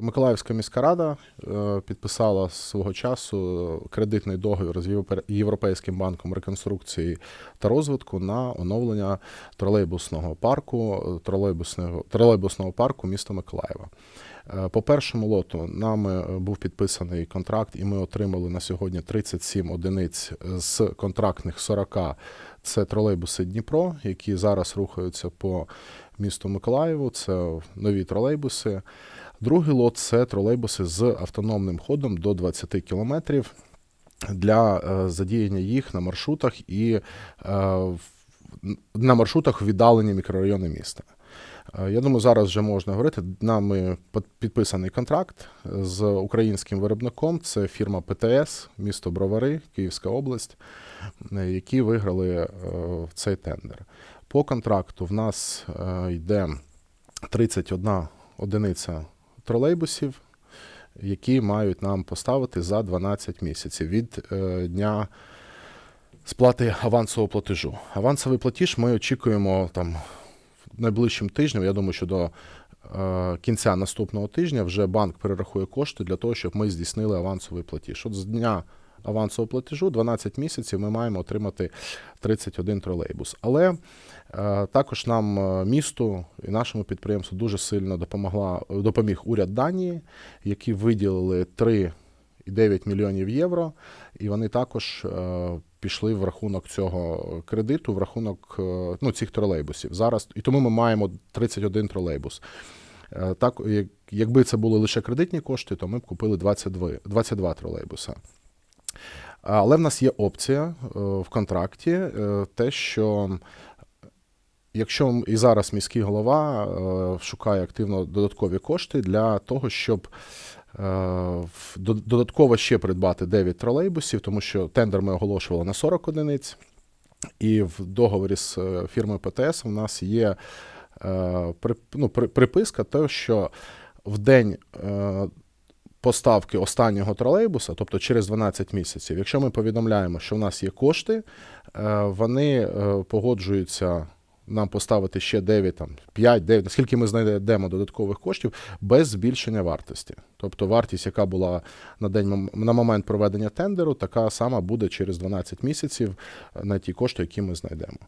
Миколаївська міська рада е, підписала свого часу кредитний договір з Європе- Європейським банком реконструкції та розвитку на оновлення тролейбусного парку, тролейбусного, тролейбусного парку міста Миколаєва. Е, По першому лоту нами е, був підписаний контракт, і ми отримали на сьогодні 37 одиниць з контрактних 40. Це тролейбуси Дніпро, які зараз рухаються по місту Миколаєву. Це нові тролейбуси. Другий лот це тролейбуси з автономним ходом до 20 кілометрів для е, задіяння їх на маршрутах і е, на маршрутах віддалені мікрорайони міста. Е, Я думаю, зараз вже можна говорити. Нами підписаний контракт з українським виробником. Це фірма ПТС, місто Бровари, Київська область, які виграли цей тендер. По контракту в нас йде 31 одиниця тролейбусів, які мають нам поставити за 12 місяців від е, дня сплати авансового платежу. Авансовий платіж ми очікуємо там найближчим тижнем. Я думаю, що до е, кінця наступного тижня вже банк перерахує кошти для того, щоб ми здійснили авансовий платіж. От з дня авансового платежу 12 місяців ми маємо отримати 31 тролейбус. Але е, також нам е, місту і нашому підприємству дуже сильно допомогла допоміг уряд Данії, які виділили 3,9 мільйонів євро, і вони також е, пішли в рахунок цього кредиту, в рахунок ну, цих тролейбусів. Зараз і тому ми маємо 31 тролейбус. Так, якби це були лише кредитні кошти, то ми б купили 22, 22 тролейбуса. Але в нас є опція е, в контракті, е, те, що якщо і зараз міський голова е, шукає активно додаткові кошти для того, щоб додатково ще придбати 9 тролейбусів, тому що тендер ми оголошували на 40 одиниць, і в договорі з фірмою ПТС у нас є ну, при- приписка, те, що в день поставки останнього тролейбуса, тобто через 12 місяців, якщо ми повідомляємо, що в нас є кошти, е, вони е, погоджуються нам поставити ще 9, там, 5, 9, наскільки ми знайдемо додаткових коштів, без збільшення вартості. Тобто вартість, яка була на день на момент проведення тендеру, така сама буде через 12 місяців на ті кошти, які ми знайдемо.